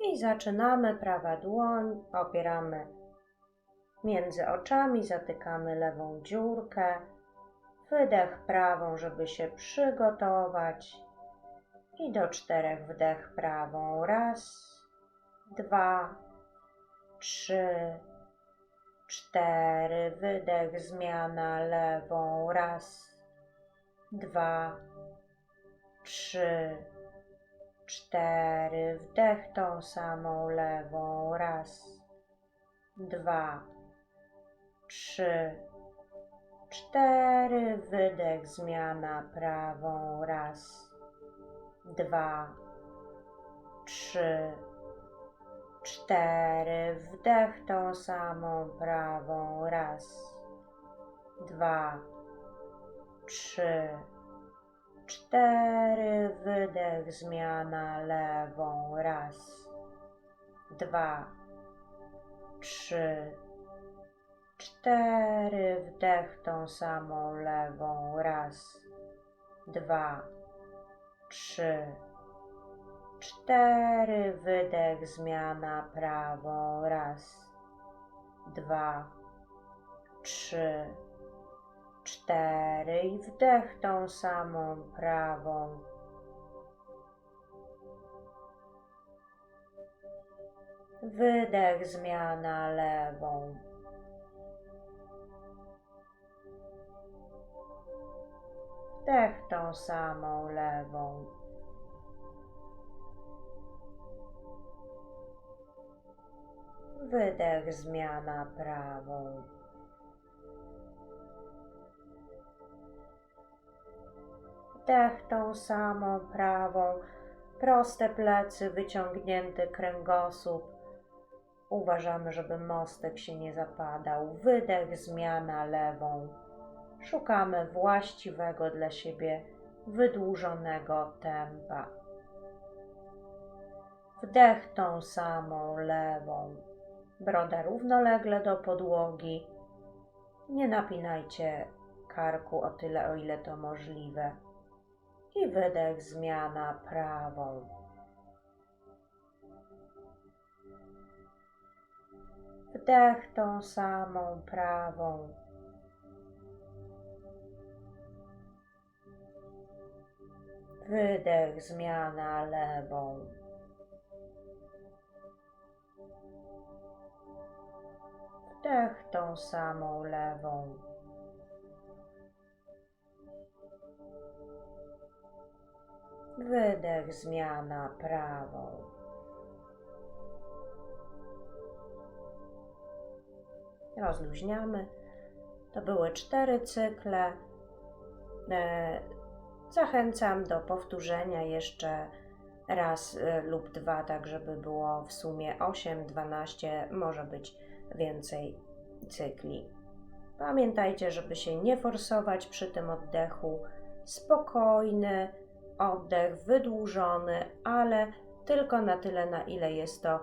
I zaczynamy. Prawa dłoń opieramy między oczami, zatykamy lewą dziurkę. Wydech prawą, żeby się przygotować. I do czterech wdech prawą. Raz, dwa, trzy, cztery. Wydech, zmiana lewą. Raz, dwa, trzy, cztery. Wdech tą samą lewą. Raz, dwa, trzy, cztery. Wydech, zmiana prawą. Raz, dwa, trzy, cztery. Wdech tą samą prawą. Raz, dwa, trzy, cztery. Wydech, zmiana lewą. Raz, dwa, trzy, cztery. Wdech tą samą lewą. Raz, dwa, trzy, cztery. Wydech, zmiana prawą. Raz, dwa, trzy, cztery. I wdech tą samą prawą. Wydech, zmiana lewą. Wdech tą samą lewą. Wydech, zmiana prawą. Wdech tą samą prawą. Proste plecy, wyciągnięty kręgosłup. Uważamy, żeby mostek się nie zapadał. Wydech, zmiana lewą. Szukamy właściwego dla siebie wydłużonego tempa. Wdech tą samą lewą. Broda równolegle do podłogi. Nie napinajcie karku o tyle, o ile to możliwe. I wydech, zmiana prawą. Wdech tą samą prawą. Wydech, zmiana lewą. Wdech tą samą lewą. Wydech, zmiana prawą. Rozluźniamy. To były cztery cykle. E, Zachęcam do powtórzenia jeszcze raz e, lub dwa, tak żeby było w sumie 8, 12, może być więcej cykli. Pamiętajcie, żeby się nie forsować przy tym oddechu. Spokojny oddech, wydłużony, ale tylko na tyle, na ile jest to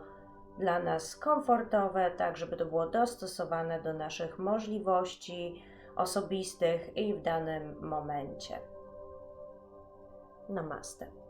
dla nas komfortowe, tak żeby to było dostosowane do naszych możliwości osobistych i w danym momencie. Namaste.